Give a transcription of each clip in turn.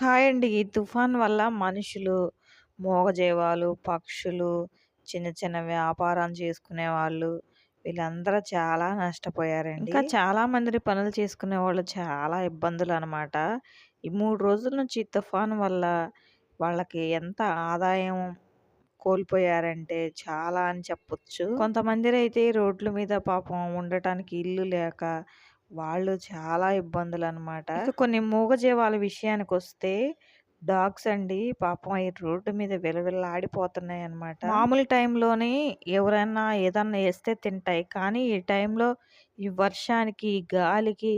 Hi అండి. ఈ తుఫాన్ వల్ల మనుషులు, మూగజీవాలు, పక్షులు, చిన్న చిన్న వ్యాపారం చేసుకునే వాళ్ళు వీళ్ళందరూ చాలా నష్టపోయారండి. ఇంకా చాలా మంది పనులు చేసుకునే వాళ్ళు చాలా ఇబ్బందులు అనమాట ఈ మూడు రోజుల నుంచి తుఫాన్ వల్ల వాళ్ళకి ఎంత ఆదాయం కోల్పోయారంటే చాలా అని చెప్పొచ్చు. కొంతమంది అయితే రోడ్ల మీద పాపం ఉండటానికి ఇల్లు లేక వాళ్ళు చాలా ఇబ్బందులనమాట. ఇక కొన్ని మూగజీవాల విషయానికొస్తే డాగ్స్ అండి పాపం ఈ రోడ్డు మీద విలవిల్లాడిపోతున్నాయన్నమాట. మామూలు టైంలోనే ఎవరైనా ఏదన్నా ఏస్తే తింటాయి. కానీ ఈ టైంలో ఈ వర్షానికి, ఈ గాలికి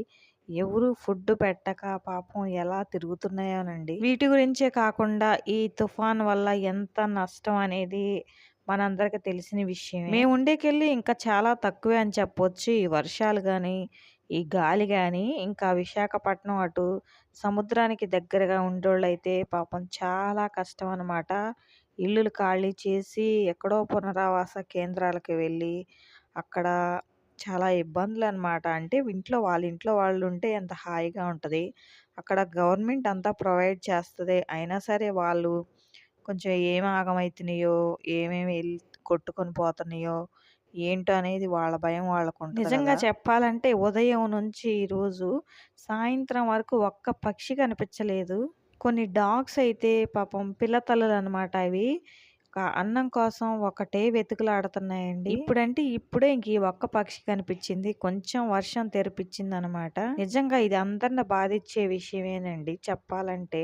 ఎవరు ఫుడ్ పెట్టక పాపం ఎలా తిరుగుతున్నాయోనండి. వీటి గురించే కాకుండా ఈ తుఫాన్ వల్ల ఎంత నష్టం అనేది మనందరికి తెలిసిన విషయమే. మేము ఉండేకెళ్ళి ఇంకా చాలా తక్కువే అని చెప్పొచ్చు. ఈ వర్షాలు గానీ, ఈ గాలి కానీ ఇంకా విశాఖపట్నం అటు సముద్రానికి దగ్గరగా ఉండోళ్ళైతే పాపం చాలా కష్టం అనమాట. ఇల్లులు ఖాళీ చేసి ఎక్కడో పునరావాస కేంద్రాలకు వెళ్ళి అక్కడ చాలా ఇబ్బందులు అనమాట అంటే ఇంట్లో వాళ్ళ ఇంట్లో వాళ్ళు ఉంటే ఎంత హాయిగా ఉంటుంది. అక్కడ గవర్నమెంట్ అంతా ప్రొవైడ్ చేస్తుంది. అయినా సరే వాళ్ళు కొంచెం ఏం ఆగమవుతున్నాయో ఏమేమి కొట్టుకొని పోతున్నాయో ఏంటో అనేది వాళ్ళ భయం వాళ్ళకుంటది నిజంగా! చెప్పాలంటే ఉదయం నుంచి ఈరోజు సాయంత్రం వరకు ఒక్క పక్షి కనిపించలేదు. కొన్ని డాగ్స్ అయితే పాపం పిల్ల తల్లులనమాట అవి. అన్నం కోసం ఒకటే వెతుకులాడుతున్నాయండి. ఇప్పుడంటే ఇప్పుడే ఇంక ఈ ఒక్క పక్షి కనిపించింది. కొంచెం వర్షం తెరిపించిందనమాట. నిజంగా ఇది అందరిని బాధించే విషయమేనండి చెప్పాలంటే.